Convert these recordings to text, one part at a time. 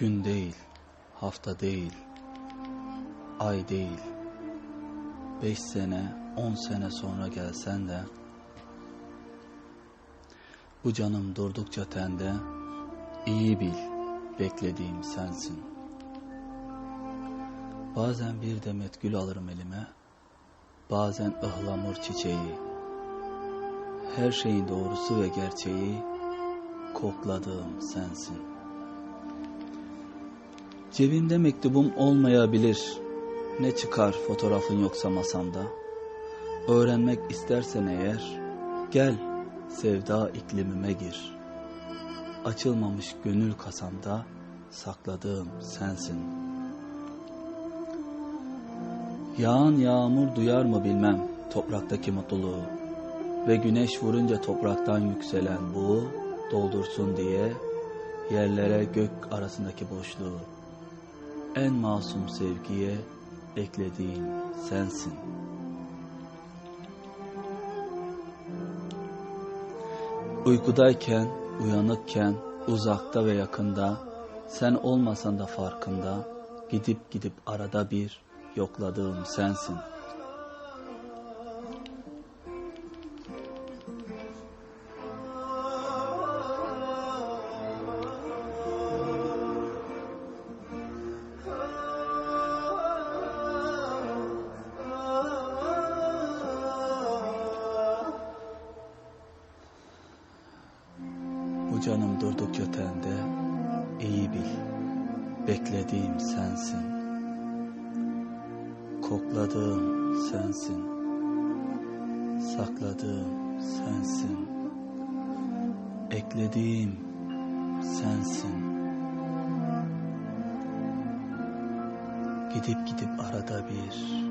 Gün değil, hafta değil, ay değil, beş sene, on sene sonra gelsen de, bu canım durdukça tende, iyi bil, beklediğim sensin. Bazen bir demet gül alırım elime, bazen ıhlamur çiçeği, her şeyin doğrusu ve gerçeği, kokladığım sensin. Cebimde mektubum olmayabilir. Ne çıkar fotoğrafın yoksa masamda. Öğrenmek istersen eğer gel sevda iklimime gir. Açılmamış gönül kasamda sakladığım sensin. Yağan yağmur duyar mı bilmem topraktaki mutluluğu ve güneş vurunca topraktan yükselen bu doldursun diye yerlere gök arasındaki boşluğu en masum sevgiye eklediğin sensin. Uykudayken, uyanıkken, uzakta ve yakında, sen olmasan da farkında, gidip gidip arada bir yokladığım sensin. Canım durdukça tende, iyi bil, beklediğim sensin. Kokladığım sensin, sakladığım sensin, eklediğim sensin. Gidip gidip arada bir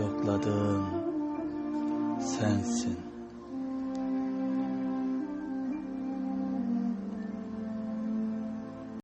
yokladığım sensin.